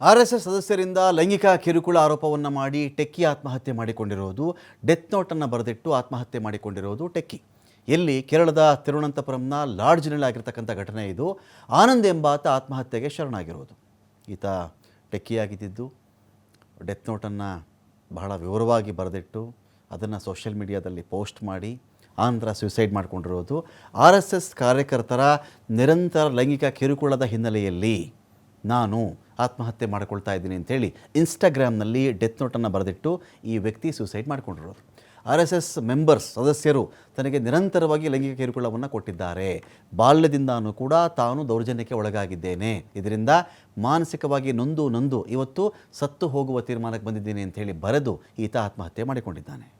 R S S ಸದಸ್ಯರಿಂದ ಲೈಂಗಿಕ ಕಿರುಕುಳ ಆರೋಪವನ್ನು ಮಾಡಿ ಟೆಕ್ಕಿ ಆತ್ಮಹತ್ಯೆ ಮಾಡಿಕೊಂಡಿರುವುದು, ಡೆತ್ ನೋಟನ್ನು ಬರೆದಿಟ್ಟು ಆತ್ಮಹತ್ಯೆ ಮಾಡಿಕೊಂಡಿರುವುದು ಟೆಕ್ಕಿ. ಎಲ್ಲಿ? ಕೇರಳದ ತಿರುವನಂತಪುರಂನ ಲಾಡ್ಜ್ನಲ್ಲಿ ಆಗಿರ್ತಕ್ಕಂಥ ಘಟನೆ ಇದು. ಆನಂದ್ ಎಂಬಾತ ಆತ್ಮಹತ್ಯೆಗೆ ಶರಣಾಗಿರೋದು ಈತ ಟೆಕ್ಕಿಯಾಗಿದ್ದು ಡೆತ್ ನೋಟನ್ನು ಬಹಳ ವಿವರವಾಗಿ ಬರೆದಿಟ್ಟು ಅದನ್ನು ಸೋಷಿಯಲ್ ಮೀಡಿಯಾದಲ್ಲಿ ಪೋಸ್ಟ್ ಮಾಡಿ ಆನಂತರ ಸ್ಯೂಸೈಡ್ ಮಾಡಿಕೊಂಡಿರೋದು ಆರ್ ಎಸ್ ಎಸ್ ಕಾರ್ಯಕರ್ತರ ನಿರಂತರ ಲೈಂಗಿಕ ಕಿರುಕುಳದ ಹಿನ್ನೆಲೆಯಲ್ಲಿ ನಾನು ಆತ್ಮಹತ್ಯೆ ಮಾಡಿಕೊಳ್ತಾ ಇದ್ದೀನಿ ಅಂತೇಳಿ ಇನ್ಸ್ಟಾಗ್ರಾಮ್ನಲ್ಲಿ ಡೆತ್ ನೋಟನ್ನು ಬರೆದಿಟ್ಟು ಈ ವ್ಯಕ್ತಿ ಸೂಸೈಡ್ ಮಾಡಿಕೊಂಡಿರೋದು. ಆರ್ ಎಸ್ ಎಸ್ ಮೆಂಬರ್ಸ್ ಸದಸ್ಯರು ತನಗೆ ನಿರಂತರವಾಗಿ ಲೈಂಗಿಕ ಕಿರುಕುಳವನ್ನು ಕೊಟ್ಟಿದ್ದಾರೆ. ಬಾಲ್ಯದಿಂದಾನೂ ಕೂಡ ತಾನು ದೌರ್ಜನ್ಯಕ್ಕೆ ಒಳಗಾಗಿದ್ದೇನೆ. ಇದರಿಂದ ಮಾನಸಿಕವಾಗಿ ನೊಂದು ನೊಂದು ಇವತ್ತು ಸತ್ತು ಹೋಗುವ ತೀರ್ಮಾನಕ್ಕೆ ಬಂದಿದ್ದೀನಿ ಅಂತೇಳಿ ಬರೆದು ಈತ ಆತ್ಮಹತ್ಯೆ ಮಾಡಿಕೊಂಡಿದ್ದಾನೆ.